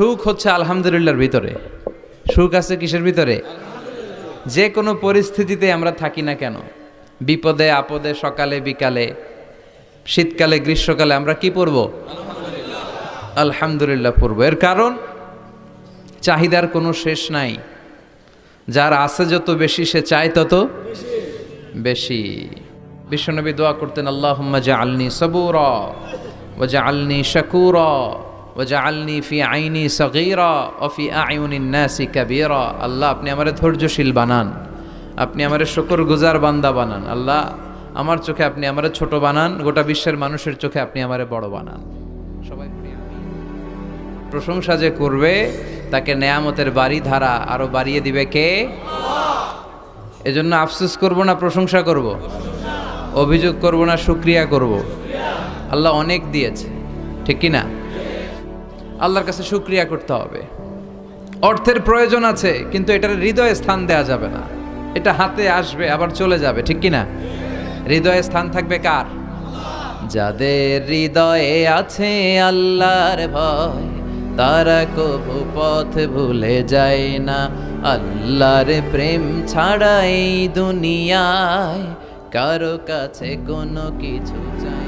সুখ হচ্ছে আলহামদুলিল্লাহর ভিতরে। সুখ আছে কিসের ভিতরে? যে কোনো পরিস্থিতিতে আমরা থাকি না কেন? বিপদে, আপদে, সকালে, বিকালে, শীতকালে, গ্রীষ্মকালে আমরা কি পড়ব আলহামদুলিল্লাহ পড়ব এর কারণ, চাহিদার কোনো শেষ নাই। যার আছে যত বেশি, সে চায় তত বেশি। বিশ্বনবী দোয়া করতেন, আল্লাহুম্মা জাআলনি সাবুরা ওয়া জাআলনি শাকুরা ওয়া জাআলনি ফি আইনি সগীরা ওয়া ফি আয়ুনিন নাসি কাবীরা। আল্লাহ, আপনি আমারে ধৈর্যশীল বানান। আপনি আমারে শুকরগুজার বান্দা বানান। আল্লাহ, আমার চোখে আপনি আমারে ছোট বানান, গোটা বিশ্বের মানুষের চোখে আপনি আমারে বড় বানান। সবাই। প্রশংসা যে করবে, তাকে নেয়ামতের বাড়ি ধারা আরও বাড়িয়ে দিবে কে? এজন্য আফসোস করব না, প্রশংসা করব। অভিযোগ করব না, শুক্রিয়া করব। আল্লাহ অনেক দিয়েছে। ঠিক কি না আল্লাহর কাছে শুক্রিয়া করতে হবে। অর্থের প্রয়োজন আছে, কিন্তু এটার হৃদয়ে স্থান দেয়া যাবে না। এটা হাতে আসবে, আবার চলে যাবে, ঠিক কি না হৃদয়ে স্থান থাকবে কার? যাদের হৃদয়ে আছে আল্লাহর ভয়, তারা কবু পথ ভুলে যায় না। আল্লাহর প্রেম ছাড়া এই দুনিয়ায় কারও কাছে কোনো কিছু চাই